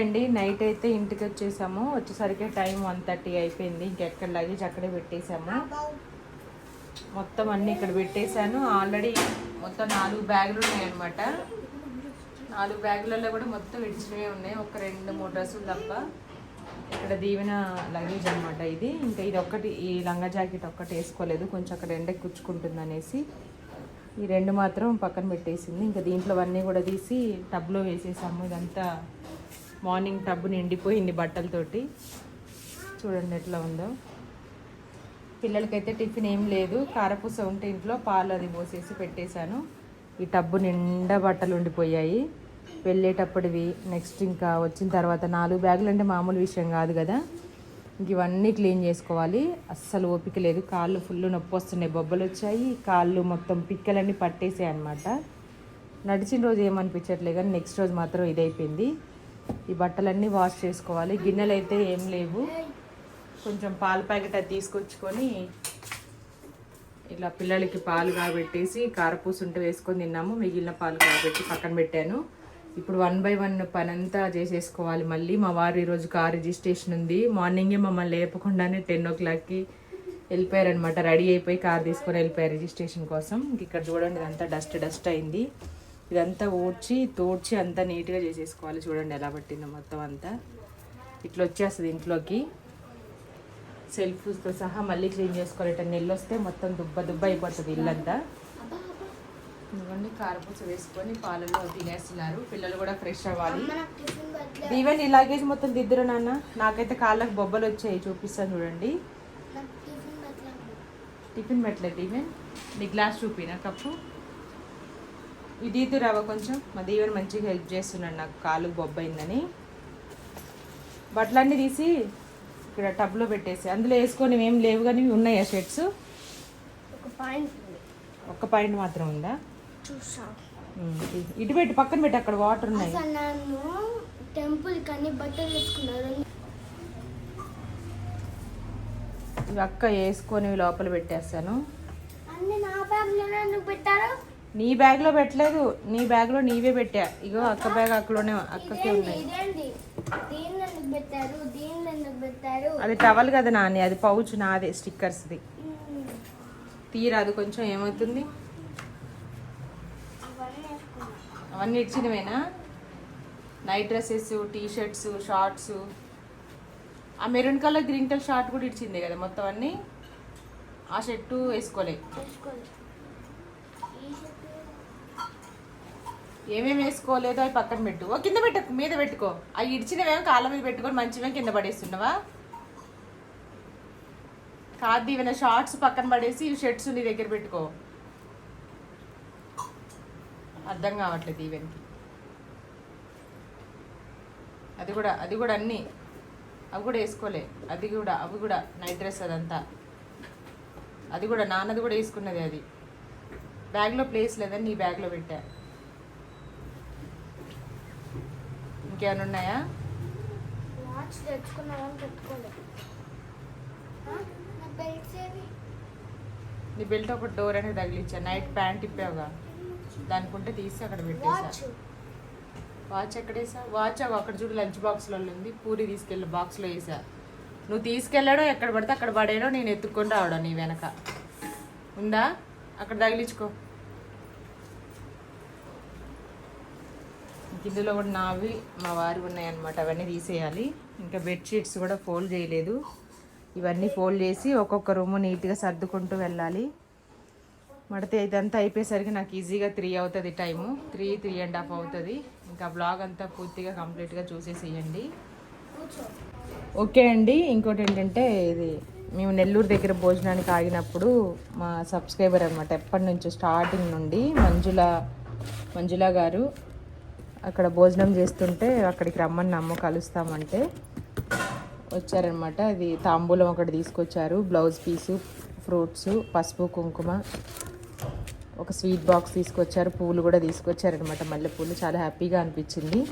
అండి నైట్ అయితే ఇంటికి వచ్చేసాము. వచ్చేసరికి టైం వన్ థర్టీ అయిపోయింది. ఇంకెక్కడ లగేజ్ అక్కడే పెట్టేశాము మొత్తం అన్నీ ఇక్కడ పెట్టేశాను. ఆల్రెడీ మొత్తం నాలుగు బ్యాగులు ఉన్నాయన్నమాట. నాలుగు బ్యాగులలో కూడా మొత్తం ఇచ్చినవే ఉన్నాయి. ఒక రెండు మూడు డ్రెస్సులు తప్ప ఇక్కడ దీవెన లగేజ్ అనమాట ఇది. ఇంకా ఇది ఒక్కటి ఈ లంగా జాకెట్ ఒక్కటి వేసుకోలేదు. కొంచెం అక్కడ ఎండకి కుచ్చుకుంటుంది అనేసి ఈ రెండు మాత్రం పక్కన పెట్టేసింది. ఇంకా దీంట్లో అన్నీ కూడా తీసి టబ్లో వేసేసాము. ఇదంతా మార్నింగ్ టబ్ నిండిపోయింది బట్టలతోటి. చూడండి ఎట్లా ఉందో. పిల్లలకైతే టిఫిన్ ఏం లేదు. కారపూస ఉంటే ఇంట్లో పాలు అది పోసేసి పెట్టేశాను. ఈ టబ్బు నిండా బట్టలు ఉండిపోయాయి. వెళ్ళేటప్పటివి నెక్స్ట్ ఇంకా వచ్చిన తర్వాత నాలుగు బ్యాగులు అంటే మామూలు విషయం కాదు కదా. ఇంక ఇవన్నీ క్లీన్ చేసుకోవాలి. అస్సలు ఓపిక లేదు. కాళ్ళు ఫుల్ నొప్పి వస్తున్నాయి. బొబ్బలు వచ్చాయి. కాళ్ళు మొత్తం పిక్కలన్నీ పట్టేసాయి అనమాట నడిచిన రోజు ఏమనిపించట్లేదు కానీ నెక్స్ట్ రోజు మాత్రం ఇదైపోయింది. ఈ బట్టలన్నీ వాష్ చేసుకోవాలి. గిన్నెలు అయితే ఏం లేవు. కొంచెం పాల ప్యాకెట్ అది తీసుకొచ్చుకొని ఇలా పిల్లలకి పాలు కాబెట్టేసి కారపూస ఉంటే వేసుకొని తిన్నాము. మిగిలిన పాలు కాబెట్టి పక్కన పెట్టాను. ఇప్పుడు వన్ బై వన్ పని అంతా చేసేసుకోవాలి మళ్ళీ. మా వారు ఈరోజు కార్ రిజిస్ట్రేషన్ ఉంది. మార్నింగే మమ్మల్ని లేపకుండానే టెన్ ఓ క్లాక్కి వెళ్ళిపోయారనమాట రెడీ అయిపోయి కార్ తీసుకొని వెళ్ళిపోయారు రిజిస్ట్రేషన్ కోసం. ఇంక ఇక్కడ చూడండి అంతా డస్ట్ డస్ట్ అయింది. ఇదంతా ఊడ్చి తోడ్చి అంతా నీట్గా చేసేసుకోవాలి. చూడండి ఎలా పట్టిందో మొత్తం అంతా. ఇట్లా వచ్చేస్తుంది ఇంట్లోకి. సెల్ఫ్తో సహా మళ్ళీ క్లీన్ చేసుకోవాలి. ఇట్లా నెల్లు వస్తే మొత్తం దుబ్బ దుబ్బ అయిపోతుంది ఇల్లంతా. ఇదిగోండి కారపూస వేసుకొని పాలలో తినేస్తున్నారు. పిల్లలు కూడా ఫ్రెష్ అవ్వాలి. ఈవెన్ ఈ లగేజ్ మొత్తం దిద్దురు నాన్న. నాకైతే కాళ్ళకి బొబ్బలు వచ్చాయి చూపిస్తాను చూడండి. టిఫిన్ పెట్టలేదు. ఈవెన్ నీ గ్లాస్ చూపినా కప్పు? ఇది రవ్వ కొంచెం మా దీవెన్ మంచిగా హెల్ప్ చేస్తున్నాడు నాకు కాలు బొబ్బైందని. బట్టలన్నీ తీసి ఇక్కడ టబ్లో పెట్టేసి అందులో వేసుకొని ఏం లేవు కానీ ఇవి ఉన్నాయా షర్ట్స్? ఒక పాయింట్ ఉంది. ఒక్క పాయింట్ మాత్రం ఉందా? ఇటు పెట్టి పక్కన పెట్టి అక్కడ వాటర్ ఉన్నాయి. టెంపుల్ కని బట్టలు ఇవి అక్క వేసుకొని లోపల పెట్టేస్తాను. అన్ని నా బ్యాగ్లోనే పెట్టారు? నీ బ్యాగ్లో పెట్టలేదు నీ బ్యాగ్లో నీవే పెట్టా. ఇగో అక్క బ్యాగ్ అక్కడనే అక్కకే ఉన్నాయి. అది టవల్ కదా నాని అది పౌచ్ నాదే స్టిక్కర్స్ది. తీరాదు కొంచెం ఏమవుతుంది? అవన్నీ ఇచ్చినవేనా? Night dresses T shirts shorts ఆ maroon colour green colour short కూడా ఇచ్చింది కదా మొత్తం అన్నీ? ఆ షర్టు వేసుకోలే. వేసుకోలేదు ఈ షర్ట్ ఏమేమి వేసుకోలేదో అవి పక్కన పెట్టు. ఓ కింద పెట్టు మీద పెట్టుకో. అవి ఇడిచినవేమో కాళ్ళ మీద పెట్టుకొని మంచివేమో కింద పడేస్తున్నావా? కాదు ఇవన్న షార్ట్స్ పక్కన పడేసి ఇవి షర్ట్స్ నీ దగ్గర పెట్టుకో. అర్థం కావట్లేదు ఈవెన్కి అది కూడా అది కూడా అన్నీ. అవి కూడా వేసుకోలే. అది కూడా అవి కూడా నైట్ డ్రెస్ అదంతా. అది కూడా నాన్నది కూడా వేసుకున్నది అది. బ్యాగ్లో ప్లేస్ లేదని నీ బ్యాగ్లో పెట్టా. ఇంకేమైనా ఉన్నాయా? వాచ్ పెట్టుకోలేదు? నా బెల్ట్ ఒక డోర్ అనేది తగిలిచ్చా? Night pant ఇప్పావుగా? దానికి ఉంటే తీసి అక్కడ పెట్టేసా. వాచ్. ఎక్కడేసా? వాచ్ అక్కడ చూడు లంచ్ బాక్స్లో ఉంది. పూరి తీసుకెళ్ళి బాక్స్లో వేసా. నువ్వు తీసుకెళ్ళాడో ఎక్కడ పడితే అక్కడ పడేయడో నేను ఎత్తుక్కొని రావడం నీ వెనక. ఉందా? అక్కడ తగిలించుకో. ఇందులో కూడా నావి మా వారి ఉన్నాయన్నమాట. అవన్నీ తీసేయాలి. ఇంకా బెడ్షీట్స్ కూడా ఫోల్డ్ చేయలేదు. ఇవన్నీ ఫోల్డ్ చేసి ఒక్కొక్క రూము నీట్గా సర్దుకుంటూ వెళ్ళాలి. మడితే ఇదంతా అయిపోయేసరికి నాకు ఈజీగా త్రీ అవుతుంది time. Three three and half అవుతుంది. ఇంకా బ్లాగ్ అంతా పూర్తిగా కంప్లీట్గా చూసేసేయండి. ఓకే అండి. ఇంకోటి ఏంటంటే ఇది మేము నెల్లూరు దగ్గర భోజనానికి ఆగినప్పుడు మా సబ్స్క్రైబర్ అనమాట ఎప్పటి నుంచో స్టార్టింగ్ నుండి మంజుల మంజుల గారు అక్కడ భోజనం చేస్తుంటే అక్కడికి రమ్మని నమ్మ కలుస్తామంటే వచ్చారనమాట. అది తాంబూలం ఒకటి తీసుకొచ్చారు. బ్లౌజ్ పీసు ఫ్రూట్స్ పసుపు కుంకుమ ఒక స్వీట్ బాక్స్ తీసుకొచ్చారు. పూలు కూడా తీసుకొచ్చారనమాట. మల్లెపూలు చాలా హ్యాపీగా అనిపించింది.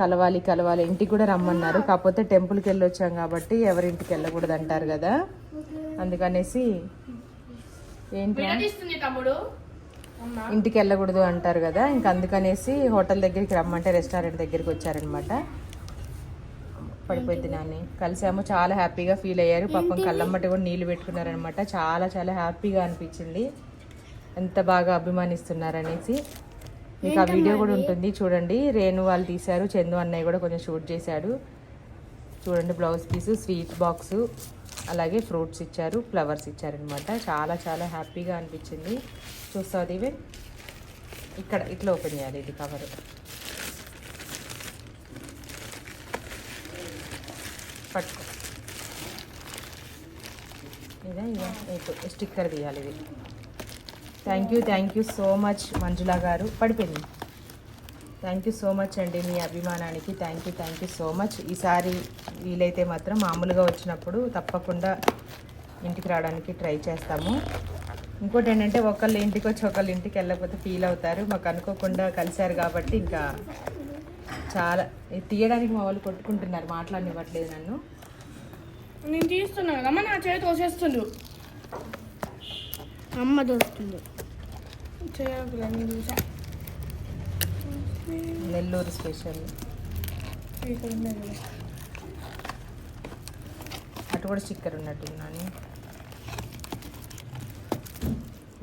కలవాలి కలవాలి ఇంటికి కూడా రమ్మన్నారు. కాకపోతే టెంపుల్కి వెళ్ళి వచ్చాం కాబట్టి ఎవరింటికి వెళ్ళకూడదు అంటారు కదా. అందుకనేసి ఏంటి? తమ్ముడు. ఇంటికి వెళ్ళకూడదు అంటారు కదా ఇంకా అందుకనేసి హోటల్ దగ్గరికి రమ్మంటే రెస్టారెంట్ దగ్గరికి వచ్చారనమాట. పడిపోయింది నాన్ని కలిసాము చాలా హ్యాపీగా ఫీల్ అయ్యారు. పాపం కళ్ళమ్మటి కూడా నీళ్ళు పెట్టుకున్నారనమాట. చాలా చాలా హ్యాపీగా అనిపించింది. ఎంత బాగా అభిమానిస్తున్నారనేసి. మీకు ఆ వీడియో కూడా ఉంటుంది చూడండి. రేణు వాళ్ళు తీశారు చందు అన్నయ్య కూడా కొంచెం షూట్ చేశాడు. చూడండి బ్లౌజ్ పీసు స్వీట్ బాక్సు అలాగే ఫ్రూట్స్ ఇచ్చారు ఫ్లవర్స్ ఇచ్చారనమాట. చాలా చాలా హ్యాపీగా అనిపించింది. చూస్తావు ఇవి ఇక్కడ ఇట్లా ఓపెన్ చేయాలి ఇది కవర్ పట్టుకో. ఇదా ఇదా స్టిక్కర్ తీయాలి ఇది. Thank you thank you so much Manjula గారు. పడిపోయింది. థ్యాంక్ యూ సో మచ్ అండి మీ అభిమానానికి. Thank you thank you so much ఈసారి వీలైతే మాత్రం మామూలుగా వచ్చినప్పుడు తప్పకుండా ఇంటికి రావడానికి ట్రై చేస్తాము. ఇంకోటి ఏంటంటే ఒకళ్ళు ఇంటికి వచ్చి ఒకళ్ళు ఇంటికి వెళ్ళకపోతే ఫీల్ అవుతారు. మాకు అనుకోకుండా కలిశారు కాబట్టి ఇంకా చాలా తీయడానికి మా వాళ్ళు కొట్టుకుంటున్నారు. మాట్లాడనివ్వట్లేదు నన్ను. నేను తీస్తున్నా కదా నా చేతి తోసేస్తుండు. అమ్మ దొరుకుతుంది నేను నెల్లూరు స్పెషల్. అటు కూడా స్టిక్కర్ ఉన్నట్టున్నాను ఇది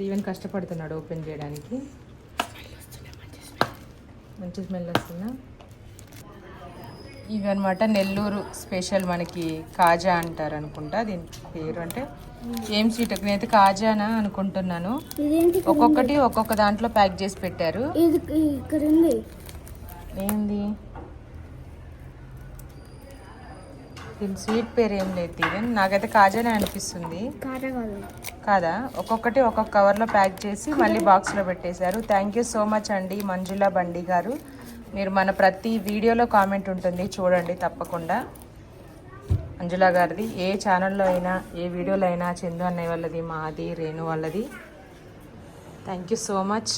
ఈవెన్ కష్టపడుతున్నాడు ఓపెన్ చేయడానికి. మంచి స్మెల్ వస్తుందా? ఇవి అనమాట నెల్లూరు స్పెషల్ మనకి కాజా అంటారు అనుకుంటా దీని పేరు అంటే ఏం స్వీట్ నేనైతే కాజానా అనుకుంటున్నాను. ఒక్కొక్కటి ఒక్కొక్క దాంట్లో ప్యాక్ చేసి పెట్టారు. ఇది ఇక్కడ ఉంది. ఏంది? దీని స్వీట్ పేరు ఏం లేదు దీవెన్ నాకైతే కాజానే అనిపిస్తుంది. కాదా? ఒక్కొక్కటి ఒక్కొక్క కవర్లో ప్యాక్ చేసి మళ్ళీ బాక్స్లో పెట్టేశారు. థ్యాంక్ యూ సో మచ్ అండి మంజుల బండి గారు. మీరు మన ప్రతి వీడియోలో కామెంట్ ఉంటుంది. చూడండి తప్పకుండా. మంజుల గారిది. ఏ ఛానల్లో అయినా ఏ వీడియోలో అయినా చందు అన్నయ్య వాళ్ళది మాది రేణు వాళ్ళది. థ్యాంక్ యూ సో మచ్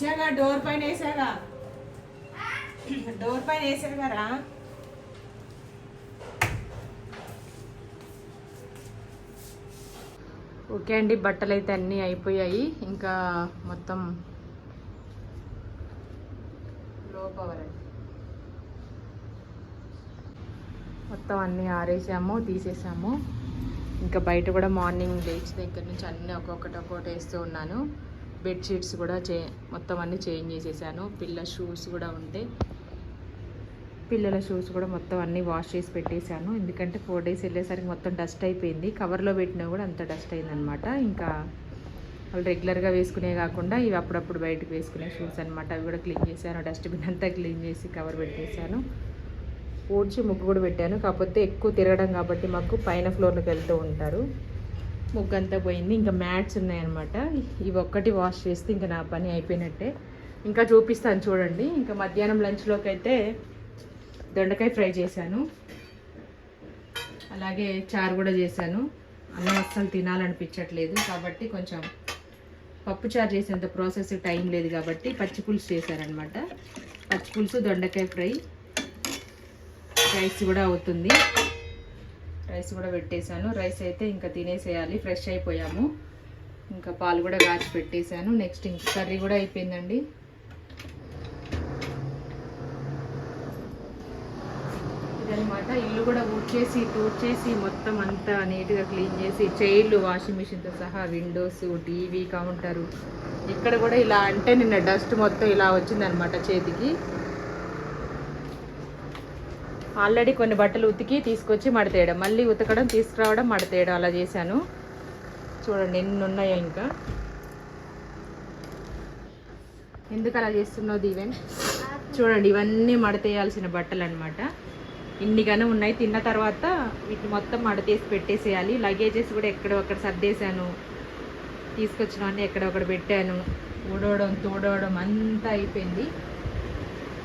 ఇచ్చాగా డోర్ పైన వేసాగా డోర్ పైన వేసారు కదా ఓకే అండి బట్టలు అయితే అన్నీ అయిపోయాయి. ఇంకా మొత్తం లో పవర్ అండి. మొత్తం అన్నీ ఆరేసాము తీసేసాము. ఇంకా బయట కూడా మార్నింగ్ లేచి దగ్గర నుంచి అన్నీ ఒక్కొక్కటి ఒక్కొక్కటి వేస్తూ ఉన్నాను. బెడ్షీట్స్ కూడా చే మొత్తం అన్నీ చేంజ్ చేసేసాను. పిల్ల షూస్ కూడా ఉంటే పిల్లల షూస్ కూడా మొత్తం అన్నీ వాష్ చేసి పెట్టేశాను. ఎందుకంటే ఫోర్ డేస్ వెళ్ళేసరికి మొత్తం డస్ట్ అయిపోయింది. కవర్లో పెట్టినా కూడా అంత డస్ట్ అయిందనమాట. ఇంకా వాళ్ళు రెగ్యులర్గా వేసుకునే కాకుండా ఇవి అప్పుడప్పుడు బయటకు వేసుకునే షూస్ అనమాట అవి కూడా క్లీన్ చేశాను. డస్ట్బిన్ అంతా క్లీన్ చేసి కవర్ పెట్టేశాను. ఊడ్చి ముగ్గు కూడా పెట్టాను. కాకపోతే ఎక్కువ తిరగడం కాబట్టి మాకు పైన ఫ్లోర్లోకి వెళ్తూ ఉంటారు. ముగ్గంతా పోయింది. ఇంకా మ్యాట్స్ ఉన్నాయన్నమాట. ఇవి ఒక్కటి వాష్ చేస్తే ఇంకా నా పని అయిపోయినట్టే. ఇంకా చూపిస్తాను చూడండి. ఇంకా మధ్యాహ్నం లంచ్లోకి అయితే దొండకాయ ఫ్రై చేశాను. అలాగే చారు కూడా చేశాను. అన్నం అస్సలు తినాలనిపించట్లేదు కాబట్టి కొంచెం పప్పు చారు చేసేంత ప్రాసెస్ టైం లేదు కాబట్టి పచ్చి పులుసు చేశారనమాట పచ్చి పులుసు దొండకాయ ఫ్రై. రైస్ కూడా అవుతుంది. రైస్ కూడా పెట్టేశాను. రైస్ అయితే ఇంకా తినేసేయాలి. ఫ్రెష్ అయిపోయాము. ఇంకా పాలు కూడా కాచి పెట్టేశాను. నెక్స్ట్ ఇంక కర్రీ కూడా అయిపోయిందండి. ఇదనమాట ఇల్లు కూడా ఊడ్చేసి తూడ్చేసి మొత్తం అంతా నీట్గా క్లీన్ చేసి చైర్లు వాషింగ్ మిషన్తో సహా విండోస్ టీవీ కౌంటరు. ఇక్కడ కూడా ఇలా అంటే నిన్న డస్ట్ మొత్తం ఇలా వచ్చిందనమాట చేతికి. ఆల్రెడీ కొన్ని బట్టలు ఉతికి తీసుకొచ్చి మడతేయడం మళ్ళీ ఉతకడం తీసుకురావడం మడతేయడం అలా చేశాను. చూడండి ఎన్ని ఉన్నాయో ఇంకా. ఎందుకు అలా చేస్తున్నావు దీవెన్? చూడండి ఇవన్నీ మడతేయాల్సిన బట్టలు అనమాట ఇన్నిగానే ఉన్నాయి. తిన్న తర్వాత వీటిని మొత్తం మడతేసి పెట్టేసేయాలి. లగేజెస్ కూడా ఎక్కడొక్కడ సర్దేశాను. తీసుకొచ్చినవన్నీ ఎక్కడొక్కడ పెట్టాను. ఊడవడం తోడవడం అంతా అయిపోయింది.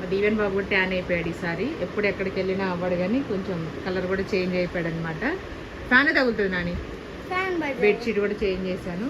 దీవెన్ బాబు కూడా ట్యాన్ అయిపోయాడు ఈసారి. ఎప్పుడు ఎక్కడికి వెళ్ళినా అవ్వడు కానీ కొంచెం కలర్ కూడా చేంజ్ అయిపోయాడు అనమాట ఫ్యాన్ తగులుతుంది నాని? బెడ్షీట్ కూడా చేంజ్ చేశాను.